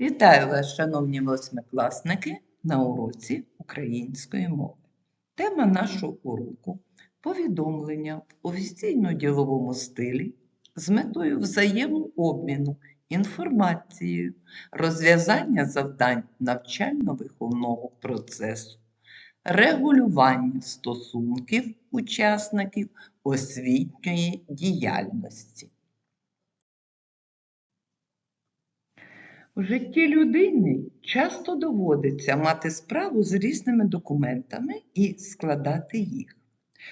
Вітаю вас, шановні восьмикласники, на уроці української мови. Тема нашого уроку повідомлення в офіційно-діловому стилі з метою взаємообміну інформацією, розв'язання завдань навчально-виховного процесу, регулювання стосунків учасників освітньої діяльності. У житті людини часто доводиться мати справу з різними документами і складати їх.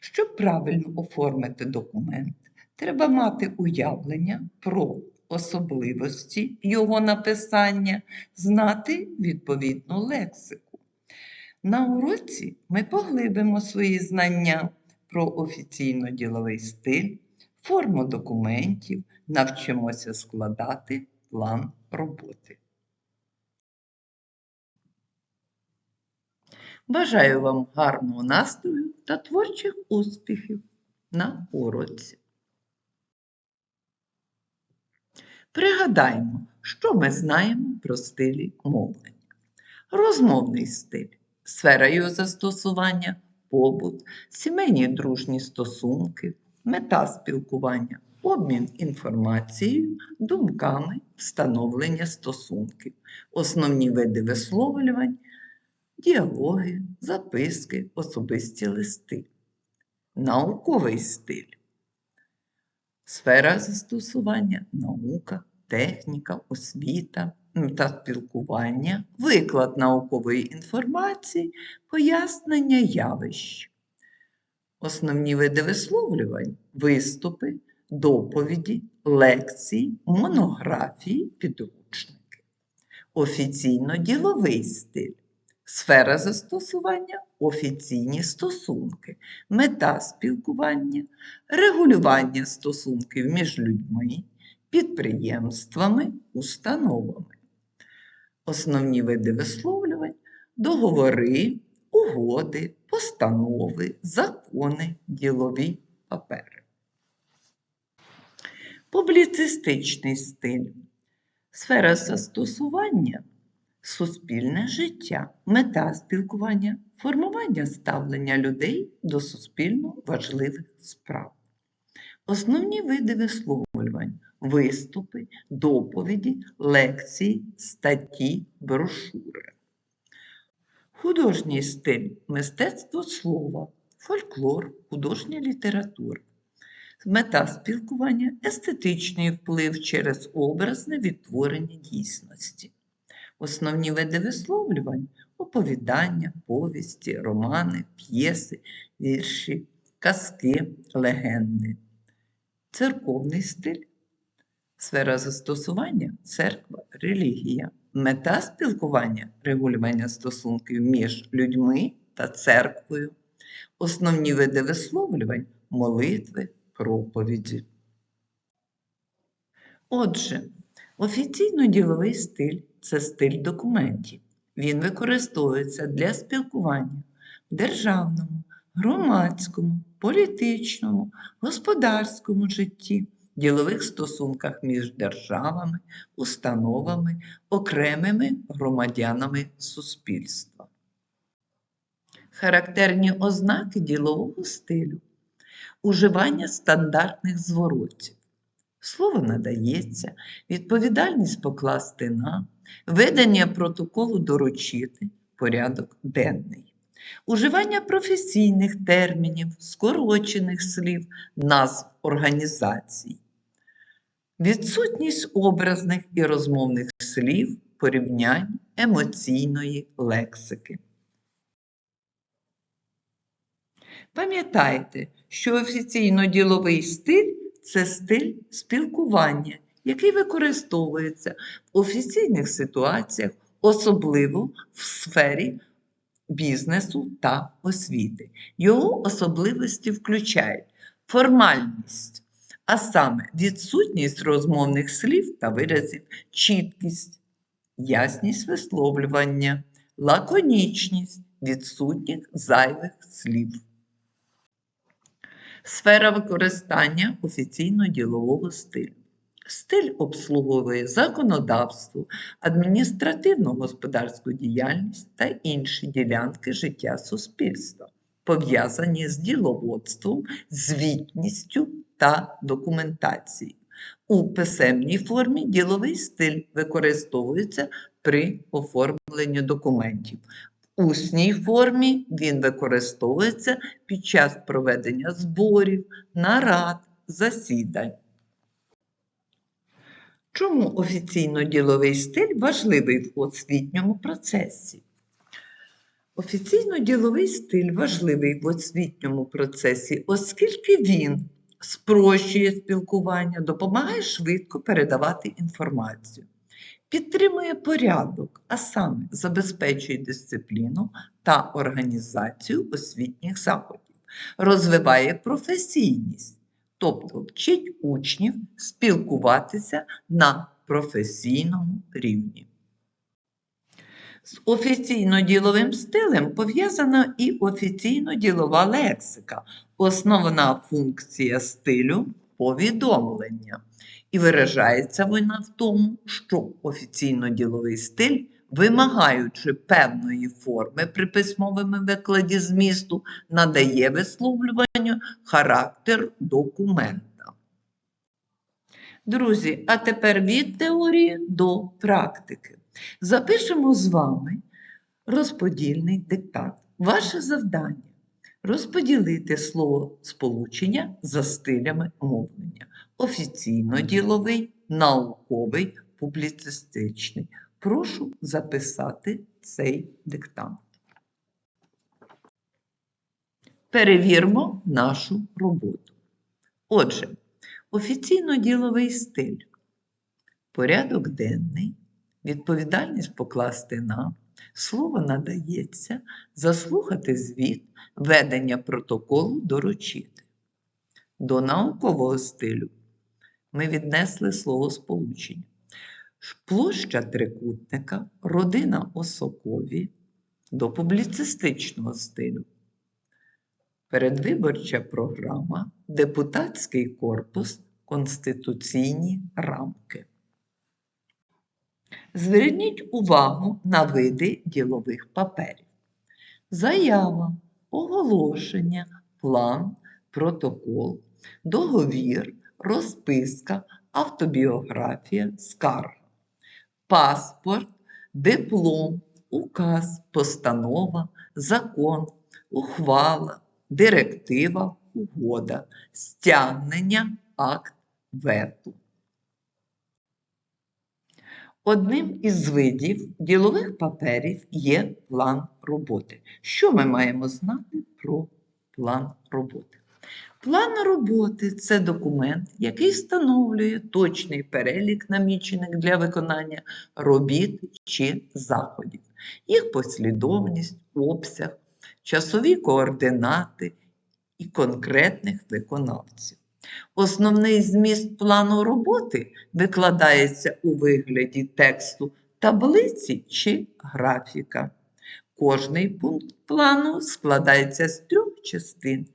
Щоб правильно оформити документ, треба мати уявлення про особливості його написання, знати відповідну лексику. На уроці ми поглибимо свої знання про офіційно-діловий стиль, форму документів, навчимося складати план роботи. Бажаю вам гарного настрою та творчих успіхів на уроці. Пригадаймо, що ми знаємо про стилі мовлення. Розмовний стиль, сфера його застосування, побут, сімейні дружні стосунки, мета спілкування, обмін інформацією, думками, встановлення стосунків, основні види висловлювань, діалоги, записки, особисті листи, науковий стиль, сфера застосування, наука, техніка, освіта, мета спілкування, виклад наукової інформації, пояснення явищ. Основні види висловлювань, виступи, доповіді, лекції, монографії, підручники. Офіційно-діловий стиль. Сфера застосування офіційні стосунки, мета спілкування, регулювання стосунків між людьми, підприємствами, установами. Основні види висловлювань договори, угоди, постанови, закони, ділові папери. Публіцистичний стиль. Сфера застосування суспільне життя, мета спілкування, формування ставлення людей до суспільно важливих справ. Основні види висловлювань виступи, доповіді, лекції, статті, брошури. Художній стиль мистецтво слова, фольклор, художня література. Мета спілкування естетичний вплив через образне відтворення дійсності. Основні види висловлювань оповідання, повісті, романи, п'єси, вірші, казки, легенди. Церковний стиль. Сфера застосування церква, релігія. Мета спілкування регулювання стосунків між людьми та церквою. Основні види висловлювань молитви, проповіді. Отже, офіційно-діловий стиль це стиль документів. Він використовується для спілкування в державному, громадському, політичному, господарському житті, ділових стосунках між державами, установами, окремими громадянами суспільства. Характерні ознаки ділового стилю уживання стандартних зворотів. Слово надається, відповідальність покласти на, ведення протоколу доручити, порядок денний, уживання професійних термінів, скорочених слів, назв організацій, відсутність образних і розмовних слів, порівнянь емоційної лексики. Пам'ятайте, що офіційно-діловий стиль це стиль спілкування, який використовується в офіційних ситуаціях, особливо в сфері бізнесу та освіти. Його особливості включають формальність, а саме відсутність розмовних слів та виразів, чіткість, ясність висловлювання, лаконічність, відсутність зайвих слів. Сфера використання офіційно-ділового стилю. Стиль обслуговує законодавство, адміністративно-господарську діяльність та інші ділянки життя суспільства, пов'язані з діловодством, звітністю та документацією. У писемній формі діловий стиль використовується при оформленні документів. Усній формі він використовується під час проведення зборів, нарад, засідань. Чому офіційно-діловий стиль важливий в освітньому процесі? Офіційно-діловий стиль важливий в освітньому процесі, оскільки він спрощує спілкування, допомагає швидко передавати інформацію, підтримує порядок, а саме забезпечує дисципліну та організацію освітніх заходів, розвиває професійність, тобто вчить учнів спілкуватися на професійному рівні. З офіційно-діловим стилем пов'язана і офіційно-ділова лексика, основна функція стилю повідомлення. І виражається вона в тому, що офіційно-діловий стиль, вимагаючи певної форми при письмовому викладі змісту, надає висловлюванню характер документа. Друзі, а тепер від теорії до практики. Запишемо з вами розподільний диктант. Ваше завдання розподілити слово сполучення за стилями мовлення. Офіційно-діловий, науковий, публіцистичний. Прошу записати цей диктант. Перевірмо нашу роботу. Отже, офіційно-діловий стиль. Порядок денний, відповідальність покласти на, слово надається, заслухати звіт, ведення протоколу доручити. До наукового стилю ми віднесли слово сполучення. Площа трикутника, родина Осокові до публіцистичного стилю. Передвиборча програма, депутатський корпус, конституційні рамки. Зверніть увагу на види ділових паперів. Заява, оголошення, план, протокол, договір, розписка, автобіографія, скарга, паспорт, диплом, указ, постанова, закон, ухвала, директива, угода, стягнення, акт вету. Одним із видів ділових паперів є план роботи. Що ми маємо знати про план роботи? План роботи це документ, який встановлює точний перелік намічених для виконання робіт чи заходів, їх послідовність, обсяг, часові координати і конкретних виконавців. Основний зміст плану роботи викладається у вигляді тексту таблиці чи графіка. Кожний пункт плану складається з трьох частин: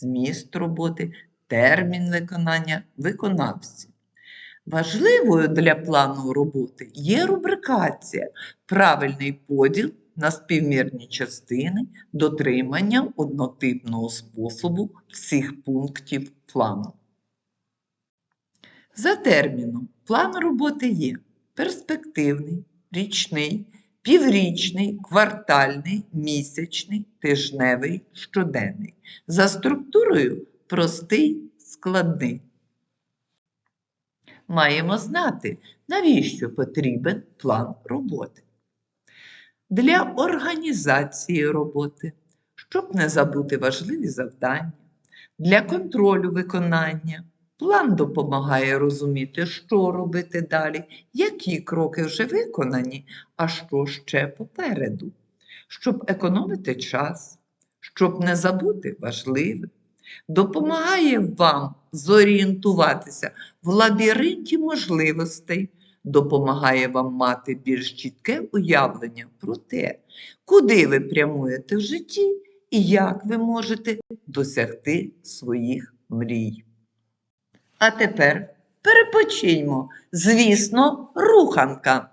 зміст роботи, термін виконання, виконавці. Важливою для плану роботи є рубрикація, правильний поділ на співмірні частини, дотримання однотипного способу всіх пунктів плану. За терміном, план роботи є перспективний, річний, піврічний, квартальний, місячний, тижневий, щоденний. За структурою простий, складний. Маємо знати, навіщо потрібен план роботи. Для організації роботи, щоб не забути важливі завдання, для контролю виконання. План допомагає розуміти, що робити далі, які кроки вже виконані, а що ще попереду, щоб економити час, щоб не забути важливе, допомагає вам зорієнтуватися в лабіринті можливостей, допомагає вам мати більш чітке уявлення про те, куди ви прямуєте в житті і як ви можете досягти своїх мрій. А тепер Перепочиньмо, звісно, руханка.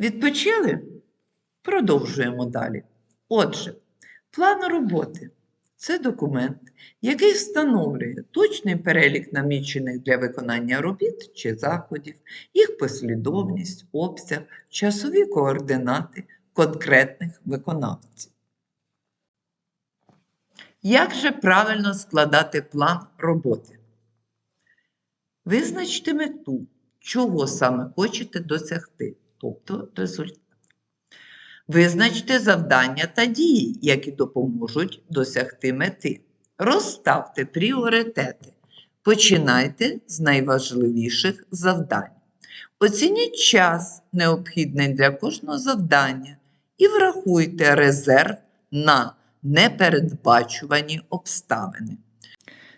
Відпочили? Продовжуємо далі. Отже, план роботи це документ, який встановлює точний перелік намічених для виконання робіт чи заходів, їх послідовність, обсяг, часові координати конкретних виконавців. Як же правильно складати план роботи? Визначте мету, чого саме хочете досягти, тобто результат. Визначте завдання та дії, які допоможуть досягти мети. Розставте пріоритети. Починайте з найважливіших завдань. Оцініть час, необхідний для кожного завдання, і врахуйте резерв на непередбачувані обставини.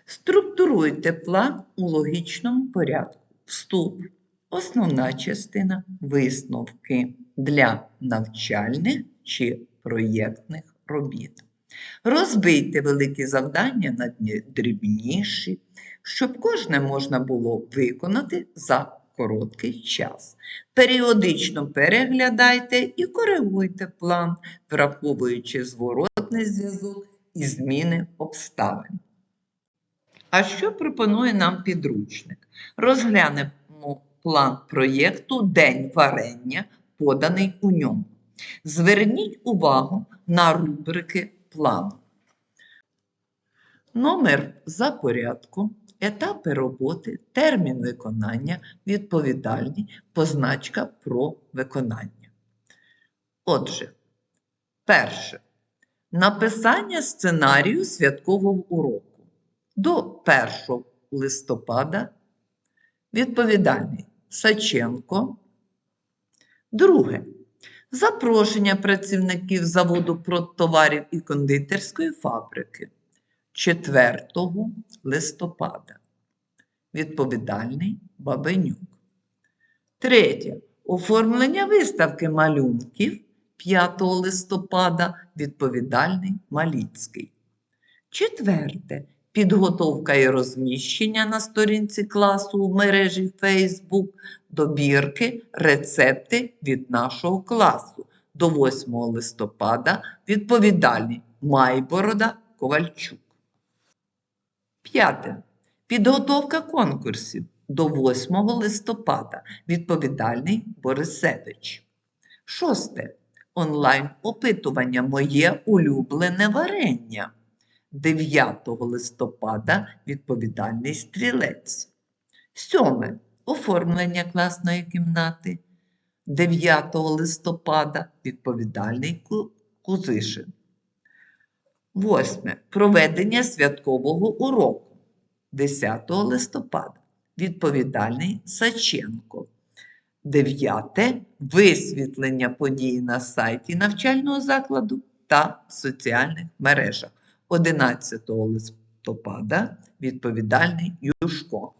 Структуруйте план у логічному порядку. Вступ, основна частина, висновки для навчальних чи проєктних робіт. Розбийте великі завдання на дрібніші, щоб кожне можна було виконати за короткий час. Періодично переглядайте і коригуйте план, враховуючи зворотний зв'язок і зміни обставин. А що пропонує нам підручник? Розглянемо план проєкту День варення, поданий у ньому. Зверніть увагу на рубрики плану. Номер за порядку, етапи роботи, термін виконання, відповідальні, позначка про виконання. Отже, перше. Написання сценарію святкового уроку до 1 листопада відповідальний Саченко. Друге. Запрошення працівників заводу продтоварів і кондитерської фабрики 4 листопада. Відповідальний Бабенюк. Третє. Оформлення виставки малюнків 5 листопада. Відповідальний Маліцький. Четверте. Підготовка і розміщення на сторінці класу у мережі Facebook, добірки, рецепти від нашого класу. До 8 листопада відповідальний Майборода Ковальчук. П'яте. Підготовка конкурсів до 8 листопада. Відповідальний Борисевич. Шосте. Онлайн опитування Моє улюблене варення. 9 листопада відповідальний стрілець. Сьоме. Оформлення класної кімнати. 9 листопада відповідальний Кузишин. Восьме. Проведення святкового уроку 10 листопада. Відповідальний Саченко. Дев'яте. Висвітлення подій на сайті навчального закладу та соціальних мережах. 11 листопада відповідальний Юшко.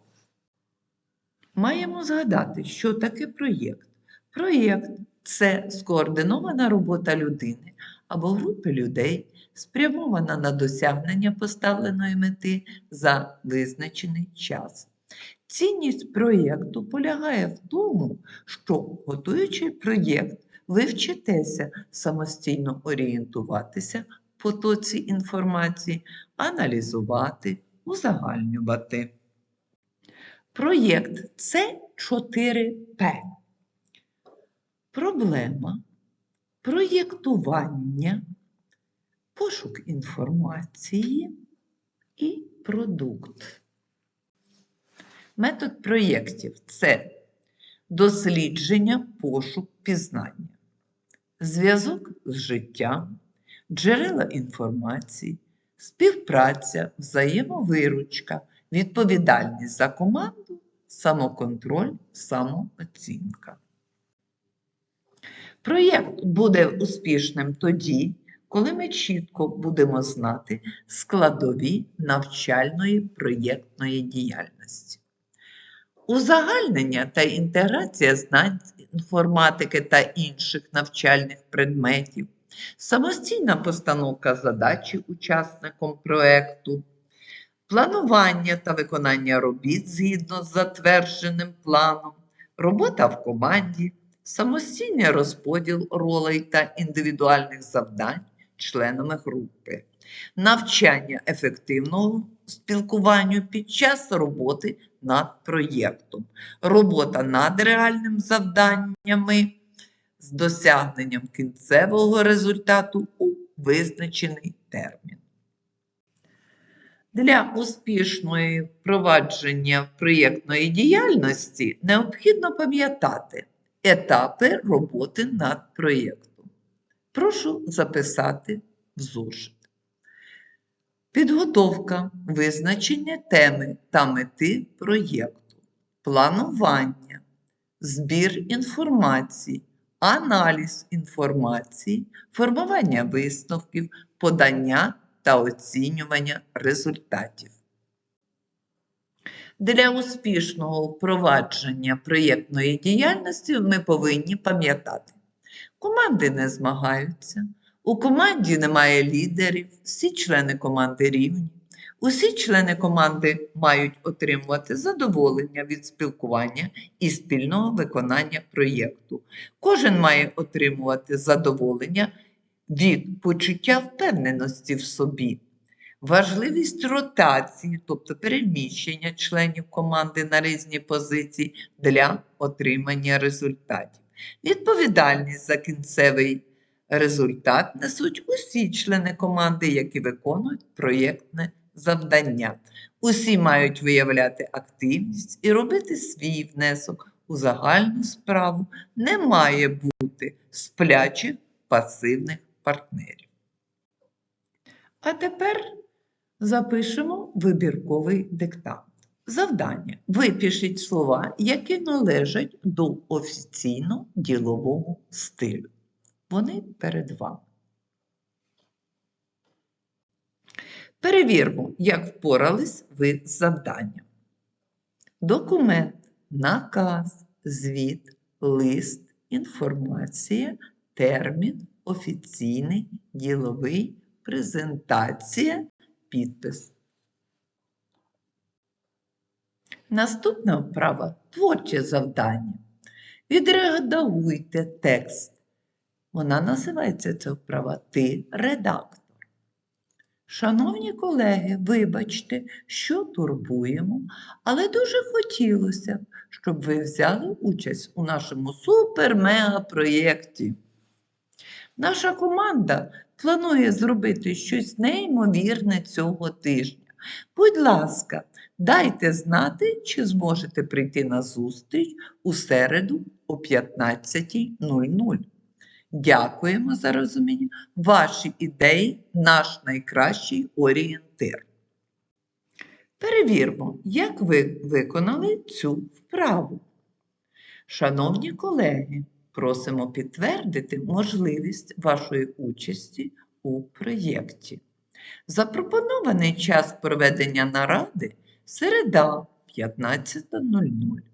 Маємо згадати, що таке проєкт. Проєкт це скоординована робота людини або групи людей, спрямована на досягнення поставленої мети за визначений час. Цінність проєкту полягає в тому, що, готуючи проєкт, ви вчитеся самостійно орієнтуватися потоці інформації, аналізувати, узагальнювати. Проєкт це 4П. Проблема, проєктування, пошук інформації і продукт. Метод проєктів це дослідження, пошук, пізнання, зв'язок з життям, джерела інформації, співпраця, взаємовиручка, відповідальність за команду, самоконтроль, самооцінка. Проєкт буде успішним тоді, коли ми чітко будемо знати складові навчальної проєктної діяльності. Узагальнення та інтеграція знань інформатики та інших навчальних предметів, самостійна постановка задачі учасником проєкту, планування та виконання робіт згідно з затвердженим планом, робота в команді, самостійний розподіл ролей та індивідуальних завдань членами групи, навчання ефективного спілкуванню під час роботи над проєктом, робота над реальним завданнями з досягненням кінцевого результату у визначений термін. Для успішної впровадження проєктної діяльності необхідно пам'ятати етапи роботи над проєктом. Прошу записати в зошит. Підготовка, визначення теми та мети проєкту, планування, збір інформації, аналіз інформації, формування висновків, подання та оцінювання результатів. Для успішного впровадження проєктної діяльності ми повинні пам'ятати, команди не змагаються, у команді немає лідерів, всі члени команди рівні. Усі члени команди мають отримувати задоволення від спілкування і спільного виконання проєкту. Кожен має отримувати задоволення від почуття впевненості в собі. Важливість ротації, тобто переміщення членів команди на різні позиції для отримання результатів. Відповідальність за кінцевий результат несуть усі члени команди, які виконують проєктне завдання. Усі мають виявляти активність і робити свій внесок у загальну справу. Не має бути сплячих пасивних партнерів. А тепер запишемо вибірковий диктант. Завдання. Випишіть слова, які належать до офіційно-ділового стилю. Вони перед вами. Перевірмо, як впорались ви з завданням. Документ, наказ, звіт, лист, інформація, термін, офіційний, діловий, презентація, підпис. Наступна вправа творче завдання. Відредагуйте текст. Вона називається ця вправа Ти редактор. Шановні колеги, вибачте, що турбуємо, але дуже хотілося б, щоб ви взяли участь у нашому супер-мега-проєкті. Наша команда планує зробити щось неймовірне цього тижня. Будь ласка, дайте знати, чи зможете прийти на зустріч у середу о 15.00. Дякуємо за розуміння. Ваші ідеї наш найкращий орієнтир. Перевірмо, як ви виконали цю вправу. Шановні колеги, просимо підтвердити можливість вашої участі у проєкті. Запропонований час проведення наради середа 15.00.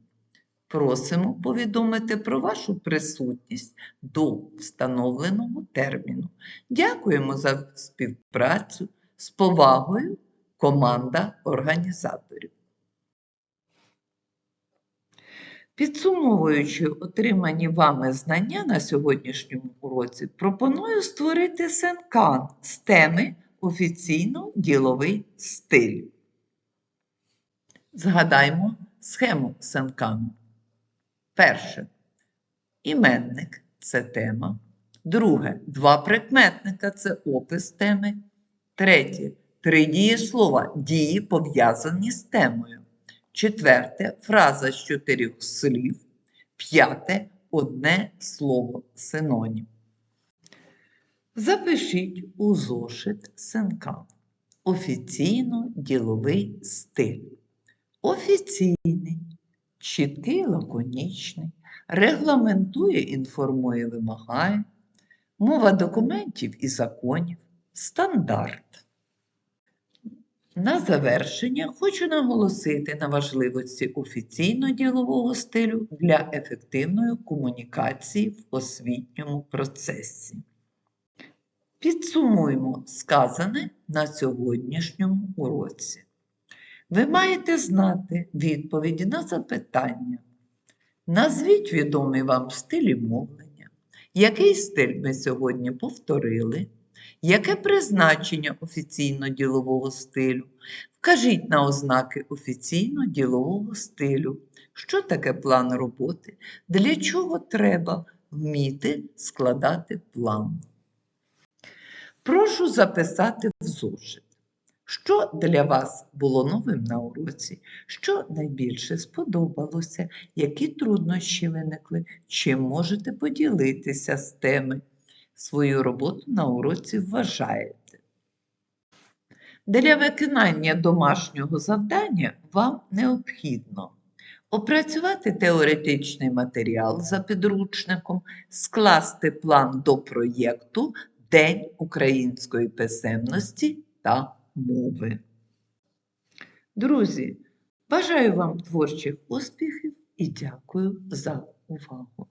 Просимо повідомити про вашу присутність до встановленого терміну. Дякуємо за співпрацю. З повагою, команда організаторів. Підсумовуючи отримані вами знання на сьогоднішньому уроці, пропоную створити сенкан з теми офіційно-діловий стиль. Згадаймо схему сенкану. Перше. Іменник це тема. Друге. Два прикметника це опис теми. Третє. Три дієслова дії пов'язані з темою. Четверте фраза з чотирьох слів. П'яте одне слово синонім. Запишіть у зошит сенкан. Офіційно-діловий стиль. Офіційний, чіткий, лаконічний, регламентує, інформує, вимагає, мова документів і законів, стандарт. На завершення хочу наголосити на важливості офіційно-ділового стилю для ефективної комунікації в освітньому процесі. Підсумуємо сказане на сьогоднішньому уроці. Ви маєте знати відповіді на запитання. Назвіть відомі вам стилі мовлення, який стиль ми сьогодні повторили, яке призначення офіційно-ділового стилю? Вкажіть на ознаки офіційно-ділового стилю, що таке план роботи, для чого треба вміти складати план. Прошу записати в зошит, що для вас було новим на уроці, що найбільше сподобалося, які труднощі виникли, чим можете поділитися з теми. Свою роботу на уроці вважаєте. Для виконання домашнього завдання вам необхідно опрацювати теоретичний матеріал за підручником, скласти план до проєкту День української писемності та мови. Друзі, бажаю вам творчих успіхів і дякую за увагу!